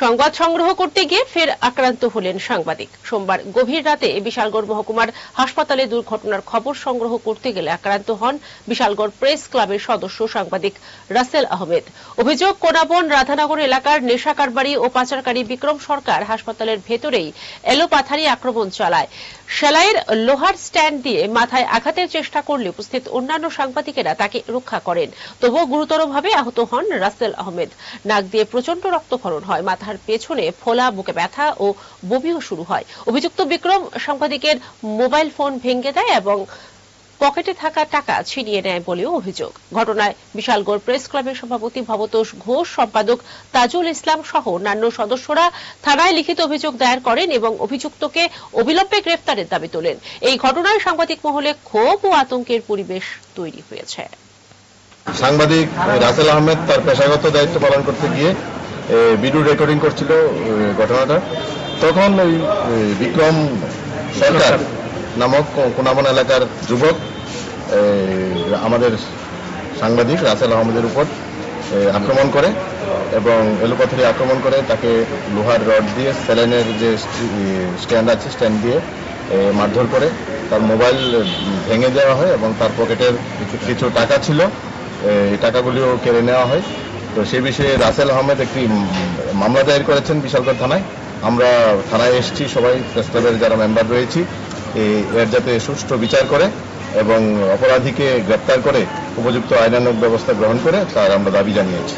সংবাদ সংগ্রহ করতে গিয়ে ফের আক্রান্ত হলেন সাংবাদিক। সোমবার গভীর রাতে বিশালগড় মহকুমার হাসপাতালে দুর্ঘটনার খবর সংগ্রহ করতে গেলে আক্রান্ত হন বিশালগড় প্রেস ক্লাবের সদস্য সাংবাদিক রাসেল আহমেদ। অভিযোগ, কোনাবন রাধানগর এলাকার নেশা কারবারি ও পাচারকারী বিক্রম সরকার হাসপাতালের ভেতরেই এলোপাথারি আক্রমণ চালায়। সেলাইয়ের লোহার স্ট্যান্ড দিয়ে মাথায় আঘাতের চেষ্টা করলে উপস্থিত অন্যান্য সাংবাদিকেরা তাকে রক্ষা করেন। তবুও গুরুতরভাবে আহত হন রাসেল আহমেদ। নাক দিয়ে প্রচণ্ড রক্তক্ষরণ হয়। মাথার পেছনে ফোলা, বুকে ব্যথা ও বমিও শুরু হয়। অভিযুক্ত বিক্রম সাংবাদিকের মোবাইল ফোন ভেঙে দেয় এবং পকেটে থাকা টাকা ছিনিয়ে নেয় বলেও অভিযোগ। ঘটনায় বিশালগড় প্রেস ক্লাবের সভাপতি ভবতোষ ঘোষ, সম্পাদক তাজুল ইসলাম সহ অন্যান্য সদস্যরা থানায় লিখিত অভিযোগ দায়ের করেন এবং অভিযুক্তকে অবিলম্বে গ্রেফতারের দাবি তোলেন। এই ঘটনায় সাংবাদিক মহলে ক্ষোভ ও আতঙ্কের পরিবেশ তৈরি হয়েছে। সাংবাদিক রাসেল আহমেদ তার পেশাগত দায়িত্ব পালন করতে গিয়ে ভিডিও রেকর্ডিং করছিল ঘটনাটা। তখন ওই বিক্রম সরকার নামক কোনাবন এলাকার যুবক আমাদের সাংবাদিক রাসেল আহমেদের উপর আক্রমণ করে এবং এলোপাথারি আক্রমণ করে তাকে লোহার রড দিয়ে স্যালাইনের যে স্ট্যান্ড আছে, স্ট্যান্ড দিয়ে মারধর করে তার মোবাইল ভেঙে দেওয়া হয় এবং তার পকেটের কিছু টাকা ছিল এই টাকাগুলিও কেড়ে নেওয়া হয়। তো সে বিষয়ে রাসেল আহমেদ একটি মামলা দায়ের করেছেন বিশালগড় থানায়। আমরা থানায় এসেছি, সবাই প্রেস ক্লাবের যারা মেম্বার রয়েছি এর যাতে সুষ্ঠু বিচার করে এবং অপরাধীকে গ্রেপ্তার করে উপযুক্ত আইনানুগ ব্যবস্থা গ্রহণ করে, তার আমরা দাবি জানিয়েছি।